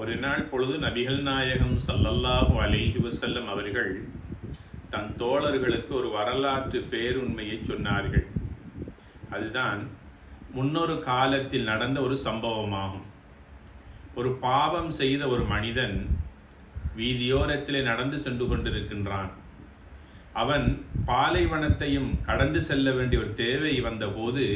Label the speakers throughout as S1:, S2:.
S1: ஒரு நாள் பொழுது நபிகள் நாயகம் சல்லல்லாஹு அலைஹி வசல்லம் அவர்கள் தன் தோழர்களுக்கு ஒரு வரலாற்று பேருண்மையை சொன்னார்கள். அதுதான் முன்னொரு காலத்தில் நடந்த ஒரு சம்பவமாகும். ஒரு பாவம் செய்த ஒரு மனிதன் வீதியோரத்திலே நடந்து சென்று கொண்டிருக்கின்றான். அவன் பாலைவனத்தையும் கடந்து செல்ல வேண்டிய ஒரு தேவை வந்தபோது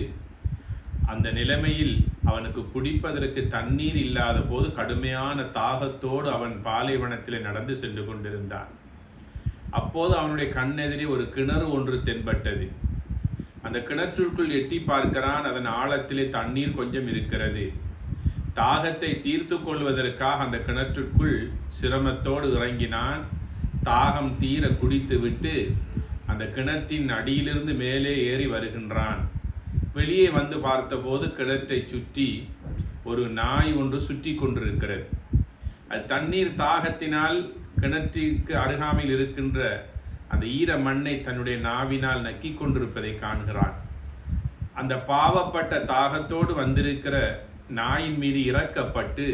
S1: அந்த நிலைமையில் அவனுக்கு குடிப்பதற்கு தண்ணீர் இல்லாத போது கடுமையான தாகத்தோடு அவன் பாலைவனத்தில் நடந்து சென்று கொண்டிருந்தான். அப்போது அவனுடைய கண்ணெதிரே ஒரு கிணறு ஒன்று தென்பட்டது. அந்த கிணற்றுக்குள் எட்டி பார்க்கிறான் அதன் ஆழத்திலே தண்ணீர் கொஞ்சம் இருக்கிறது. தாகத்தை தீர்த்து கொள்வதற்காக அந்த கிணற்றுக்குள் சிரமத்தோடு இறங்கினான். தாகம் தீர குடித்துவிட்டு அந்த கிணத்தின் அடியிலிருந்து மேலே ஏறி வருகின்றான். வெளியே வந்து பார்த்தபோது கிணற்றை சுற்றி ஒரு நாய் ஒன்று சுற்றி கொண்டிருக்கிறது. அது தண்ணீர் தாகத்தினால் கிணற்றிற்கு அருகாமையில் இருக்கின்ற அந்த ஈர மண்ணை தன்னுடைய நாவினால் நக்கி கொண்டிருப்பதை காண்கிறான். அந்த பாவப்பட்ட தாகத்தோடு வந்திருக்கிற நாயின் மீது இறக்கப்பட்டு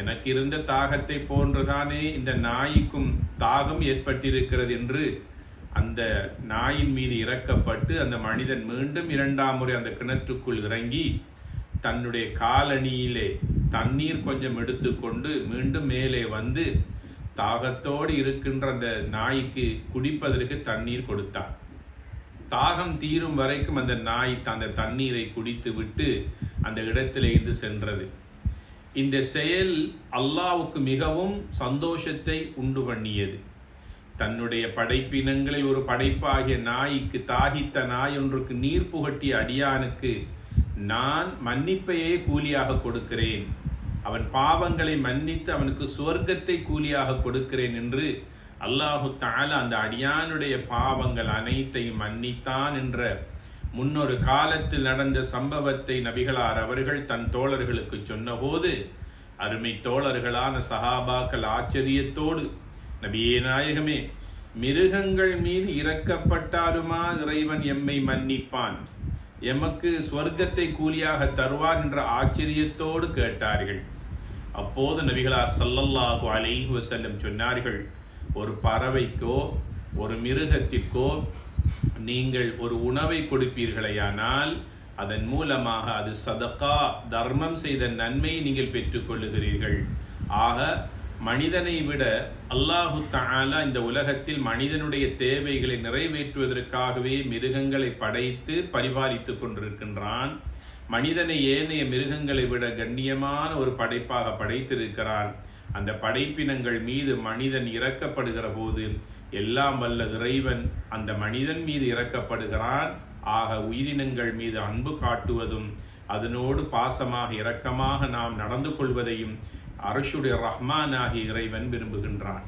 S1: எனக்கு இருந்த தாகத்தை போன்றுதானே இந்த நாய்க்கும் தாகம் ஏற்பட்டிருக்கிறது என்று அந்த நாயின் மீது இறக்கப்பட்டு அந்த மனிதன் மீண்டும் இரண்டாம் முறை அந்த கிணற்றுக்குள் இறங்கி தன்னுடைய காலணியிலே தண்ணீர் கொஞ்சம் எடுத்துக்கொண்டு மீண்டும் மேலே வந்து தாகத்தோடு இருக்கின்ற அந்த நாய்க்கு குடிப்பதற்கு தண்ணீர் கொடுத்தான். தாகம் தீரும் வரைக்கும் அந்த நாய் அந்த தண்ணீரை குடித்து விட்டு அந்த இடத்திலே இருந்து சென்றது. இந்த செயல் அல்லாவுக்கு மிகவும் சந்தோஷத்தை உண்டு பண்ணியது. தன்னுடைய படைப்பினங்களில் ஒரு படைப்பாகிய நாய்க்கு தாகித்த நாய் ஒன்றுக்கு நீர் புகட்டிய அடியானுக்கு நான் மன்னிப்பையே கூலியாக கொடுக்கிறேன். அவன் பாவங்களை மன்னித்து அவனுக்கு சுவர்க்கத்தை கூலியாக கொடுக்கிறேன் என்று அல்லாஹு தால அந்த அடியானுடைய பாவங்கள் அனைத்தையும் மன்னித்தான் என்ற முன்னொரு காலத்தில் நடந்த சம்பவத்தை நபிகளார் அவர்கள் தன் தோழர்களுக்கு சொன்னபோது அருமை தோழர்களான சஹாபாக்கள் ஆச்சரியத்தோடு நபியே நாயகமே மிருகங்கள் மீது இறக்கப்பட்டாலுமா இறைவன் எம்மை மன்னிப்பான்? எமக்கு ஸ்வர்க்கத்தை கூலியாக தருவார் என்ற ஆச்சரியத்தோடு கேட்டார்கள். அப்போது நபிகளார் சல்லல்லாஹு அலைஹி வசல்லம் சொன்னார்கள் ஒரு பறவைக்கோ ஒரு மிருகத்திற்கோ நீங்கள் ஒரு உணவை கொடுப்பீர்களேயானால் அதன் மூலமாக அது சதக்கா தர்மம் செய்த நன்மையை நீங்கள் பெற்றுக்கொள்ளுகிறீர்கள். ஆக மனிதனை விட அல்லாஹு தாலா இந்த உலகத்தில் மனிதனுடைய தேவைகளை நிறைவேற்றுவதற்காகவே மிருகங்களை படைத்து பரிபாலித்துக் கொண்டிருக்கின்றான். மனிதனை ஏனைய மிருகங்களை விட கண்ணியமான ஒரு படைப்பாக படைத்திருக்கிறான் அந்த படைப்பினங்கள் மீது மனிதன் இறக்கப்படுகிற போது எல்லாம் வல்ல இறைவன் அந்த மனிதன் மீது இறக்கப்படுகிறான். ஆக உயிரினங்கள் மீது அன்பு காட்டுவதும் அதனோடு பாசமாக இரக்கமாக நாம் நடந்து கொள்வதையும் அரசுடைய ரஹ்மானாகி இறைவன் விரும்புகின்றான்.